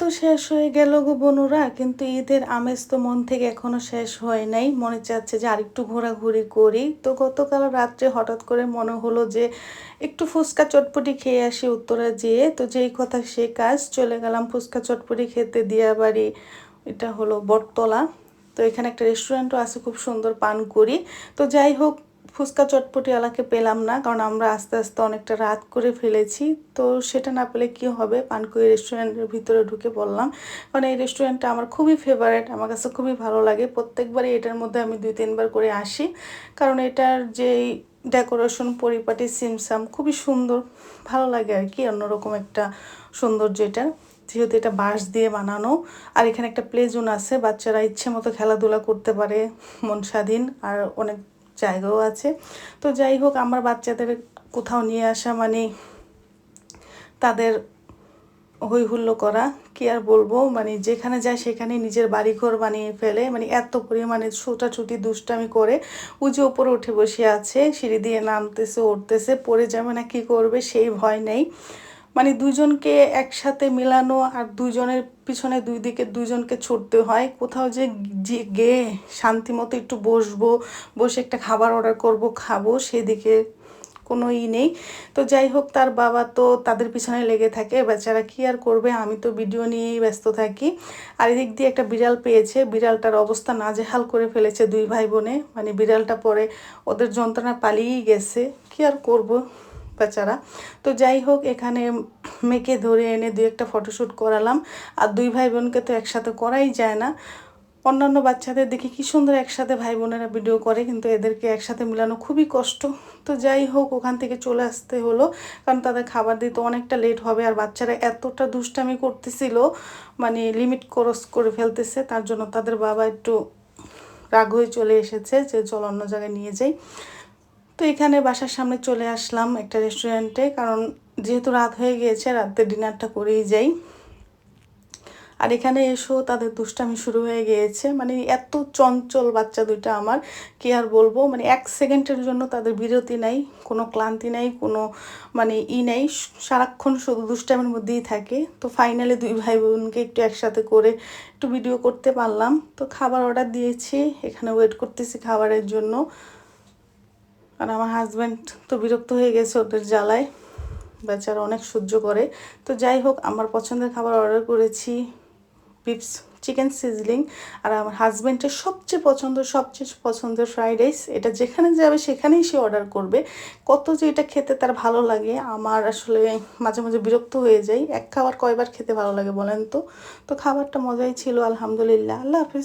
তো শেষ হয়ে গেল গো বনুরা, কিন্তু ঈদের আমেজ তো মন থেকে এখনও শেষ হয় নাই। মনে চাচ্ছে যে আরেকটু ঘোরাঘুরি করি। তো গতকাল রাত্রে হঠাৎ করে মনে হলো যে একটু ফুচকা চটপটি খেয়ে আসি উত্তরা যেয়ে। তো যেই কথা সে কাজ, চলে গেলাম ফুচকা চটপটি খেতে দিয়া বাড়ি এটা হলো বটতলা। তো এখানে একটা রেস্টুরেন্টও আছে, খুব সুন্দর পান করি। তো যাই হোক ফুচকা চটপটিওয়ালাকে পেলাম না, কারণ আমরা আস্তে আস্তে অনেকটা রাত করে ফেলেছি। তো সেটা না পেলে কি হবে? পানকুই রেস্টুরেন্টের ভিতরে ঢুকে পড়লাম। কারণ এই রেস্টুরেন্টটা আমার খুবই ফেভারেট আমার কাছে খুবই ভালো লাগে। প্রত্যেকবারই এটার মধ্যে আমি দুই, তিনবার করে আসি। কারণ এটার যেই ডেকোরেশন পরিপাটি, সিমসাম, খুবই সুন্দর। ভালো লাগে আর কি, অন্যরকম একটা সৌন্দর্য এটা যেহেতু এটা বাঁশ দিয়ে বানানো, আর এখানে একটা প্লে জোন আছে। বাচ্চারা ইচ্ছে মতো খেলাধুলা করতে পারে মন স্বাধীন, আর অনেক জায়গাও আছে। তো যাই হোক আমার বাচ্চাদের কোথাও নিয়ে আসা মানে তাদের হই হুল্লো করা, কি আর বলব? মানে যেখানে যায় সেখানে নিজের বাড়িঘর বানিয়ে ফেলে। মানে এত পরিমাণে ছোটাছুটি, দুষ্টামি করে উজে ওপরে উঠে বসে আছে, সিঁড়ি দিয়ে নামতেছে, উঠতেছে, পড়ে যাবে না, কি করবে, সেই ভয় নেই। মানে দুজনকে একসাথে মেলানো আর দুজনের পিছনে দুই দিকে দুজনকে ছুটতে হয়। কোথাও যে গিয়ে শান্তি মতো একটু বসবো, বসে একটা খাবার অর্ডার করব, খাব, সেদিকে কোনো ই নেই। তো যাই হোক, তার বাবা তো তাদের পিছনে লেগে থাকে। বেচারা কি আর করবে? আমি তো ভিডিও নিয়েই ব্যস্ত থাকি। আর এদিক দিয়ে একটা বিড়াল পেয়েছে। বিড়ালটার অবস্থা নাজেহাল করে ফেলেছে দুই ভাই বোনে। মানে বিড়ালটা পরে ওদের যন্ত্রণা পালিয়েই গেছে। কি আর করব? বেচারা তো যাই হোক, এখানে মেয়েকে ধরে এনে দু একটা ফটোশ্যুট করালাম। আর দুই ভাই বোনকে তো একসাথে করাই যায় না। অন্যান্য বাচ্চাদের দেখি কি সুন্দর একসাথে ভাই বোনেরা ভিডিও করে, কিন্তু এদেরকে একসাথে মিলানো খুবই কষ্ট। তো যাই হোক, ওখান থেকে চলে আসতে হলো। কারণ তাদের খাবার দিতে অনেকটা লেট হবে, আর বাচ্চারা এতটা দুষ্টামি করতেছিল মানে লিমিট ক্রস করে ফেলতেছে, তার জন্য তাদের বাবা একটু রাগ হয়ে চলে এসেছে যে, চল অন্য জায়গায় নিয়ে যাই। তো এখানে বাসার সামনে চলে আসলাম একটা রেস্টুরেন্টে কারণ যেহেতু রাত হয়ে গিয়েছে, রাতে ডিনারটা করেই যাই। আর এখানে এসেও তাদের দুষ্টামি শুরু হয়ে গিয়েছে। মানে এত চঞ্চল বাচ্চা দুইটা আমার, কি আর বলব? মানে এক সেকেন্ডের জন্য তাদের বিরতি নাই, কোনো ক্লান্তি নাই, কোনো মানে ই নেই। সারাক্ষণ শুধু দুষ্টামির মধ্যেই থাকে। তো ফাইনালি দুই ভাই বোনকে একটু একসাথে করে একটু ভিডিও করতে পারলাম। তো খাবার অর্ডার দিয়েছি, এখানে ওয়েট করতেছি খাবারের জন্য। আর আমার হাজব্যান্ড তো বিরক্ত হয়ে গেছে ওদের জ্বালায়। বেচারা অনেক সহ্য করে। তো যাই হোক, আমার পছন্দের খাবার অর্ডার করেছি বিপস চিকেন সিজলিং আর আমার হাজব্যান্ডের সবচেয়ে পছন্দ, সবচেয়ে পছন্দের ফ্রাইড রাইস এটা যেখানে যাবে সেখানেই সে অর্ডার করবে। কত যে এটা খেতে তার ভালো লাগে, আমার আসলে মাঝে মাঝে বিরক্ত হয়ে যায় এক খাবার কয়বার খেতে ভালো লাগে বলেন তো। তো খাবারটা মজাই ছিল, আলহামদুলিল্লাহ। আল্লাহ হাফিজ।